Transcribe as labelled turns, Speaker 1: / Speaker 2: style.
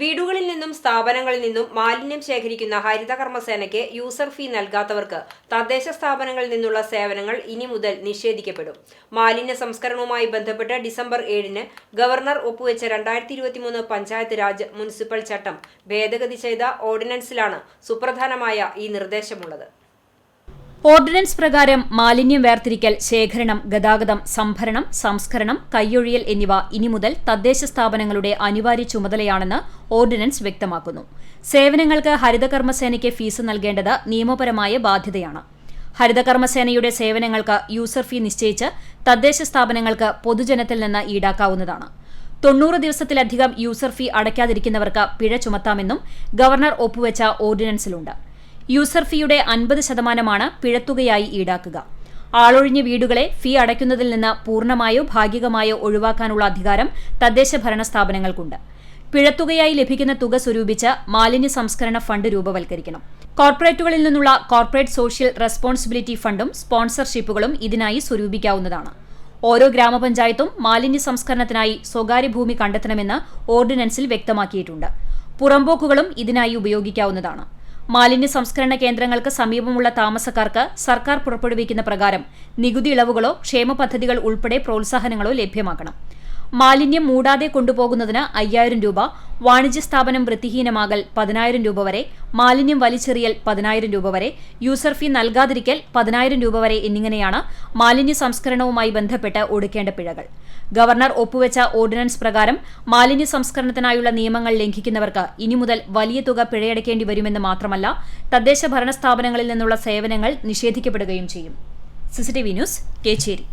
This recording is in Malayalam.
Speaker 1: വീടുകളിൽ നിന്നും സ്ഥാപനങ്ങളിൽ നിന്നും മാലിന്യം ശേഖരിക്കുന്ന ഹരിത കർമ്മസേനയ്ക്ക് യൂസർ ഫീ നൽകാത്തവർക്ക് തദ്ദേശ സ്ഥാപനങ്ങളിൽ നിന്നുള്ള സേവനങ്ങൾ ഇനി മുതൽ നിഷേധിക്കപ്പെടും. മാലിന്യ സംസ്കരണവുമായി ബന്ധപ്പെട്ട് ഡിസംബർ ഏഴിന് ഗവർണർ ഒപ്പുവെച്ച രണ്ടായിരത്തി ഇരുപത്തിമൂന്ന് പഞ്ചായത്ത് രാജ് മുനിസിപ്പൽ ചട്ടം ഭേദഗതി ചെയ്ത ഓർഡിനൻസിലാണ് സുപ്രധാനമായ ഈ നിർദ്ദേശമുള്ളത്.
Speaker 2: ഓർഡിനൻസ് പ്രകാരം മാലിന്യം വേർതിരിക്കൽ ശേഖരണം ഗതാഗതം സംഭരണം സംസ്കരണം കയ്യൊഴിയൽ എന്നിവ ഇനി മുതൽ തദ്ദേശ സ്ഥാപനങ്ങളുടെ അനിവാര്യ ചുമതലയാണെന്ന് ഓർഡിനൻസ് വ്യക്തമാക്കുന്നു. സേവനങ്ങൾക്ക് ഹരിതകർമ്മസേനയ്ക്ക് ഫീസ് നൽകേണ്ടത് നിയമപരമായ ബാധ്യതയാണ്. ഹരിതകർമ്മസേനയുടെ സേവനങ്ങൾക്ക് യൂസർ ഫീ നിശ്ചയിച്ച് തദ്ദേശ സ്ഥാപനങ്ങൾക്ക് പൊതുജനത്തിൽ നിന്ന് ഈടാക്കാവുന്നതാണ്. തൊണ്ണൂറ് ദിവസത്തിലധികം യൂസർ ഫീ അടയ്ക്കാതിരിക്കുന്നവർക്ക് പിഴ ചുമത്താമെന്നും ഗവർണർ ഒപ്പുവെച്ച ഓർഡിനൻസിലുണ്ട് യൂസർ ഫീയുടെ അൻപത് ശതമാനമാണ് പിഴത്തുകയായി ഈടാക്കുക. ആളൊഴിഞ്ഞ വീടുകളെ ഫീ അടയ്ക്കുന്നതിൽ നിന്ന് പൂർണമായോ ഭാഗികമായോ ഒഴിവാക്കാനുള്ള അധികാരം തദ്ദേശ ഭരണ സ്ഥാപനങ്ങൾക്കുണ്ട്. പിഴത്തുകയായി ലഭിക്കുന്ന തുക സ്വരൂപിച്ച് മാലിന്യ സംസ്കരണ ഫണ്ട് രൂപവൽക്കരിക്കണം. കോർപ്പറേറ്റുകളിൽ നിന്നുള്ള കോർപ്പറേറ്റ് സോഷ്യൽ റെസ്പോൺസിബിലിറ്റി ഫണ്ടും സ്പോൺസർഷിപ്പുകളും ഇതിനായി സ്വരൂപിക്കാവുന്നതാണ്. ഓരോ ഗ്രാമപഞ്ചായത്തും മാലിന്യ സംസ്കരണത്തിനായി സ്വകാര്യ ഭൂമി കണ്ടെത്തണമെന്ന് ഓർഡിനൻസിൽ വ്യക്തമാക്കിയിട്ടുണ്ട്. പുറമ്പോക്കുകളും ഇതിനായി ഉപയോഗിക്കാവുന്നതാണ്. മാലിന്യ സംസ്കരണ കേന്ദ്രങ്ങൾക്ക് സമീപമുള്ള താമസക്കാർക്ക് സർക്കാർ പുറപ്പെടുവിക്കുന്ന പ്രകാരം നികുതി ഇളവുകളോ ക്ഷേമ പദ്ധതികൾ ഉൾപ്പെടെ പ്രോത്സാഹനങ്ങളോ ലഭ്യമാക്കണം. മാലിന്യം മൂടാതെ കൊണ്ടുപോകുന്നതിന് അയ്യായിരം രൂപ വാണിജ്യ സ്ഥാപനം വൃത്തിഹീനമാകൽ പതിനായിരം രൂപ വരെ മാലിന്യം വലിച്ചെറിയൽ പതിനായിരം രൂപ വരെ യൂസർ ഫീ നൽകാതിരിക്കൽ പതിനായിരം രൂപ വരെ എന്നിങ്ങനെയാണ് മാലിന്യ സംസ്കരണവുമായി ബന്ധപ്പെട്ട് ഒടുക്കേണ്ട പിഴകൾ. ഗവർണർ ഒപ്പുവെച്ച ഓർഡിനൻസ് പ്രകാരം മാലിന്യ സംസ്കരണത്തിനായുള്ള നിയമങ്ങൾ ലംഘിക്കുന്നവർക്ക് ഇനി മുതൽ വലിയ തുക പിഴയടക്കേണ്ടി വരുമെന്ന് മാത്രമല്ല തദ്ദേശ ഭരണ സ്ഥാപനങ്ങളിൽ നിന്നുള്ള സേവനങ്ങൾ നിഷേധിക്കപ്പെടുകയും ചെയ്യും. CCTV news Kechery.